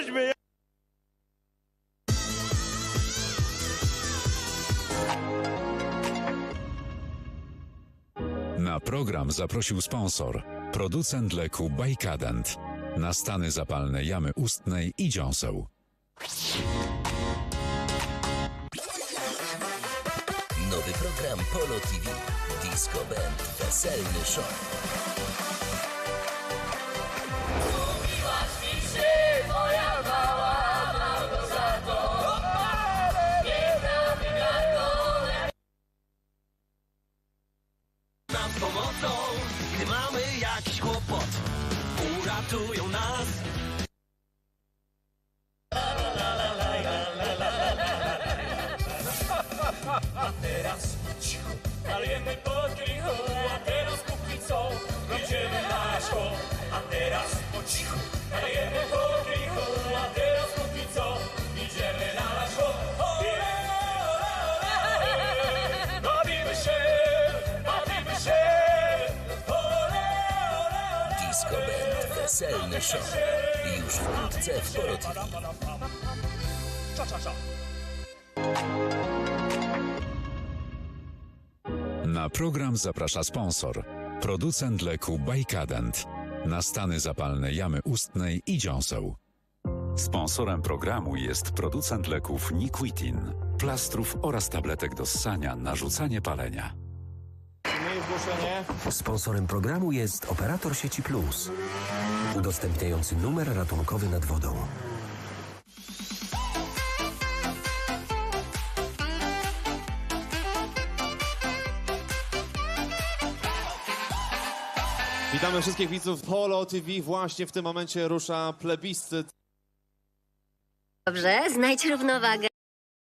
prośby. Na program zaprosił sponsor, producent leku Bajkadent na stany zapalne jamy ustnej i dziąseł. Nowy program Polo TV. Disco Band. Weselny show. Pomocą, gdy mamy jakiś kłopot. Uratują nas. Nalejemy po kielichu, a teraz kupicą idziemy na szło. A teraz po cichu, Disco Band. Weselny show. Już wkrótce w. Na program zaprasza sponsor, producent leku Bajkadent na stany zapalne jamy ustnej i dziąseł. Sponsorem programu jest producent leków Niquitin, plastrów oraz tabletek do ssania, narzucanie palenia. Sponsorem programu jest operator sieci Plus, udostępniający numer ratunkowy nad wodą. Witamy wszystkich widzów Polo TV. Właśnie w tym momencie rusza plebiscyt. Dobrze, znajdź równowagę.